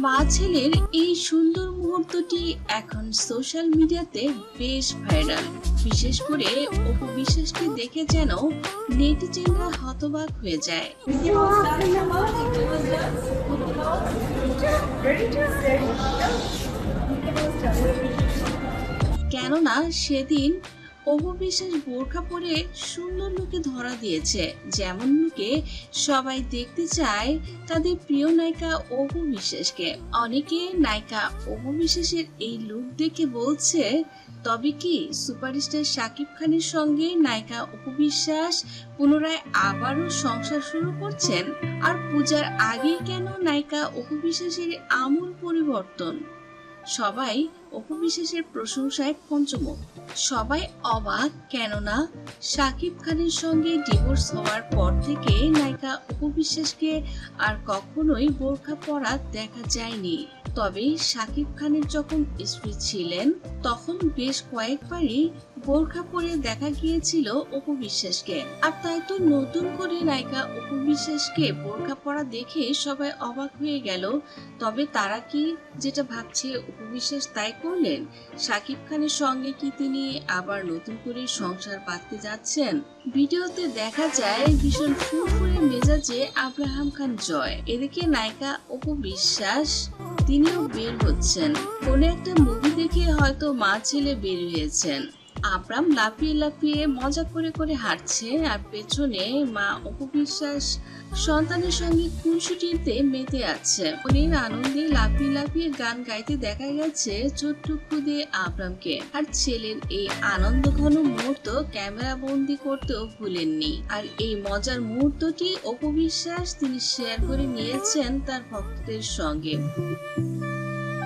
মা ছেলের এই সুন্দর মুহূর্তটি এখন সোশ্যাল মিডিয়াতে বেশ ভাইরাল বিশেষ করে অপু দেখে যেন নেটিজেনরা হতবাক হয়ে যায়। কেননা সেদিন অপু বোরখা পরে সুন্দর লোকে ধরা দিয়েছে। যেমন লুকে সবাই দেখতে চায় তাদের প্রিয় নায়িকা অপু অনেকে নায়িকা অপু এই লুক দেখে বলছে, তবে কি সুপারস্টার শাকিব খানের সঙ্গে নায়িকা অপু বিশ্বাস পুনরায় আবারও সংসার শুরু করছেন? আর পূজার আগেই কেন নায়িকা অপু বিশ্বাসের আমূল পরিবর্তন? সবাই অপু বিশ্বাসের প্রশংসায় পঞ্চমুখ। সবাই অবাক, কেননা শাকিব খানের সঙ্গে ডিভোর্স হওয়ার পর থেকে নায়িকা অপু বিশ্বাসকে আর কখনোই বোরখা পরা দেখা যায়নি। তবে শাকিব খানের যখন স্ত্রী ছিলেন, তখন বেশ কয়েকবারই বোরখা পরে দেখা গিয়েছিল অপু বিশ্বাসকে আর তাই তো নতুন করে নায়িকা অপু বিশ্বাসকে বোরখা পরা দেখে সবাই অবাক হয়ে গেল। তবে তারা কি যেটা ভাবছে অপু বিশ্বাস তাই করলেন? শাকিব খানের সঙ্গে কি তিনি আবার নতুন করে সংসার পাততে যাচ্ছেন। ভিডিওতে দেখা যায় ভীষণ ফুরফুরে মেজাজে আব্রাহাম খান জয়। এদিকে নায়িকা অপু বিশ্বাস, তিনিও বের হচ্ছেন। কোনো একটা মুভি দেখে হয়তো মা ছেলে বের হয়েছেন। আব্রাম লাফিয়ে লাফিয়ে মজা করে করে হাঁটছে আর পেছনে মা অপু বিশ্বাস সন্তানের সঙ্গে খুনসুটিতে মেতে আছে। মনের আনন্দে লাফিয়ে লাফিয়ে গান গাইতে দেখা গেছে ছোট্ট খুদে আব্রামকে। আর ছেলের এই আনন্দ ঘন মুহূর্ত ক্যামেরা বন্দি করতেও ভুলেননি। আর এই মজার মুহূর্তটি অপবিশ্বাস তিনি শেয়ার করে নিয়েছেন তার ভক্তদের সঙ্গে।